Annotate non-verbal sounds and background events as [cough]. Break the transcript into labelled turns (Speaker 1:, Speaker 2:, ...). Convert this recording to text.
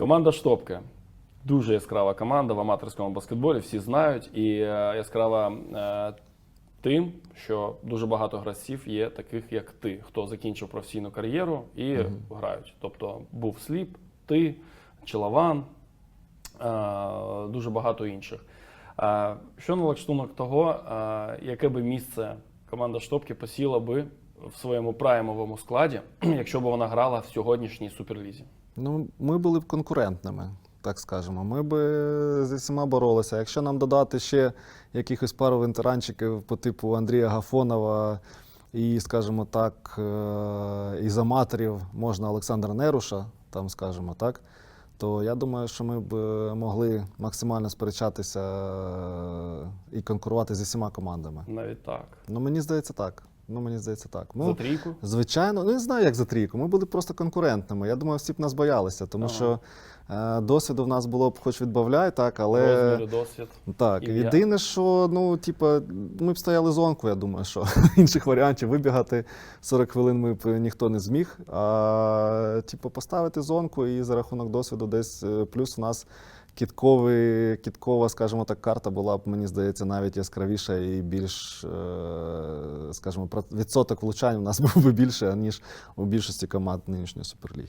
Speaker 1: Команда Штопки. Дуже яскрава команда в аматорському баскетболі, всі знають. І е, яскрава е, тим, що дуже багато гравців є таких, як ти, хто закінчив професійну кар'єру і грають. Тобто був Сліп, ти, Челаван, е, дуже багато інших. Що на лаштунок того, яке би місце команда Штопки посіла би в своєму праймовому складі, [clears throat] якщо б вона грала в сьогоднішній суперлізі?
Speaker 2: Ну, ми були б конкурентними, так скажемо. Ми б зі всіма боролися. Якщо нам додати ще якихось пару ветеранчиків по типу Андрія Гафонова і, скажімо так, е, із аматорів можна Олександра Неруша, там, скажімо так, то я думаю, що ми б могли максимально сперечатися е, і конкурувати зі всіма командами.
Speaker 1: Навіть так.
Speaker 2: Ну, мені здається, так. Ну, мені здається, так. Ну,
Speaker 1: За трійку?
Speaker 2: Звичайно, ну не знаю, як за трійку. Ми були просто конкурентними. Я думаю, всі б нас боялися, тому
Speaker 1: Ага.
Speaker 2: що е, досвіду в нас було б хоч відбавляй, так, але
Speaker 1: Розміри, досвід.
Speaker 2: так,
Speaker 1: ім'я.
Speaker 2: єдине, що ну, типа, ми б стояли зонку, я думаю, що [laughs] інших варіантів вибігати 40 хвилин ми б ніхто не зміг. А типу, поставити зонку і за рахунок досвіду десь е, плюс у нас. Кітковий, кіткова, скажімо так, карта була б, мені здається, навіть яскравіша і більш, е, скажімо, відсоток влучань у нас [laughs] був би більше, ніж у більшості команд нинішньої суперліги.